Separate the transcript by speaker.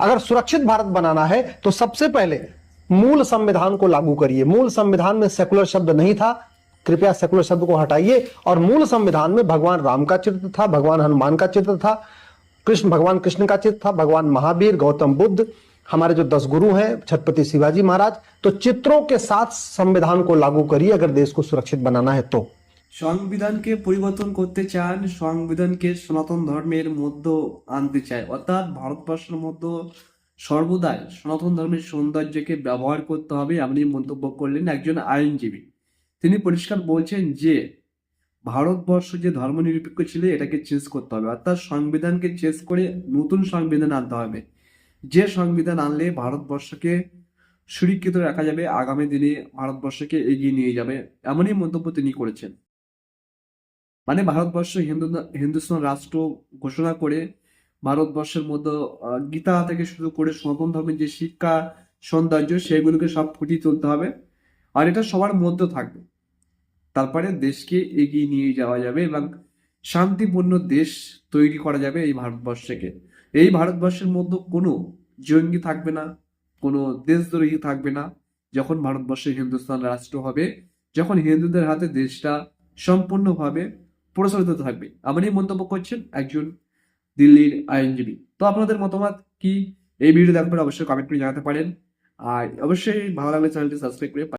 Speaker 1: अगर सुरक्षित भारत बनाना है तो सबसे पहले मूल संविधान को लागू करिए। मूल संविधान में सेकुलर शब्द नहीं था। कृपया सेकुलर शब्द को हटाइए। और मूल संविधान में भगवान राम का चित्र था, भगवान हनुमान का चित्र था, कृष्ण, भगवान कृष्ण का चित्र था, भगवान महावीर, गौतम बुद्ध, हमारे जो दस गुरु हैं, छत्रपति शिवाजी महाराज। तो चित्रों के साथ संविधान को लागू करिए, अगर देश को सुरक्षित बनाना है तो।
Speaker 2: সংবিধানকে পরিবর্তন করতে চান, সংবিধানকে সনাতন ধর্মের মধ্যে আনতে চায়। অর্থাৎ ভারতবর্ষের মধ্যে সর্বদাই সনাতন ধর্মের সৌন্দর্যকে ব্যবহার করতে হবে এমনই মন্তব্য করলেন একজন আইনজীবী। তিনি পরিষ্কার বলছেন যে, ভারতবর্ষ যে ধর্মনিরপেক্ষ ছিল, এটাকে চেঞ্জ করতে হবে। অর্থাৎ সংবিধানকে চেঞ্জ করে নতুন সংবিধান আনতে হবে। যে সংবিধান আনলে ভারতবর্ষকে সুরক্ষিত রাখা যাবে, আগামী দিনে ভারতবর্ষকে এগিয়ে নিয়ে যাবে, এমনই মন্তব্য তিনি করেছেন। মানে ভারতবর্ষ হিন্দু হিন্দুস্তান রাষ্ট্র ঘোষণা করে ভারতবর্ষের মধ্যে গীতা থেকে শুরু করে সনাতন ধর্মের যে শিক্ষা, সৌন্দর্য, সেগুলোকে সব ফুটিয়ে তুলতে হবে। আর এটা সবার মধ্যে থাকবে। তারপরে দেশকে এগিয়ে নিয়ে যাওয়া যাবে এবং শান্তিপূর্ণ দেশ তৈরি করা যাবে এই ভারতবর্ষকে। এই ভারতবর্ষের মধ্যে কোনো জঙ্গি থাকবে না, কোনো দেশদ্রোহী থাকবে না, যখন ভারতবর্ষে হিন্দুস্তান রাষ্ট্র হবে, যখন হিন্দুদের হাতে দেশটা সম্পূর্ণভাবে প্রচলিত থাকবে। এমনই মন্তব্য করছেন একজন দিল্লির আইনজীবী। তো আপনাদের মতামত কি? এই ভিডিও দেখার পরে অবশ্যই কমেন্ট করে জানাতে পারেন। আর অবশ্যই ভালো লাগলে চ্যানেলটি সাবস্ক্রাইব করে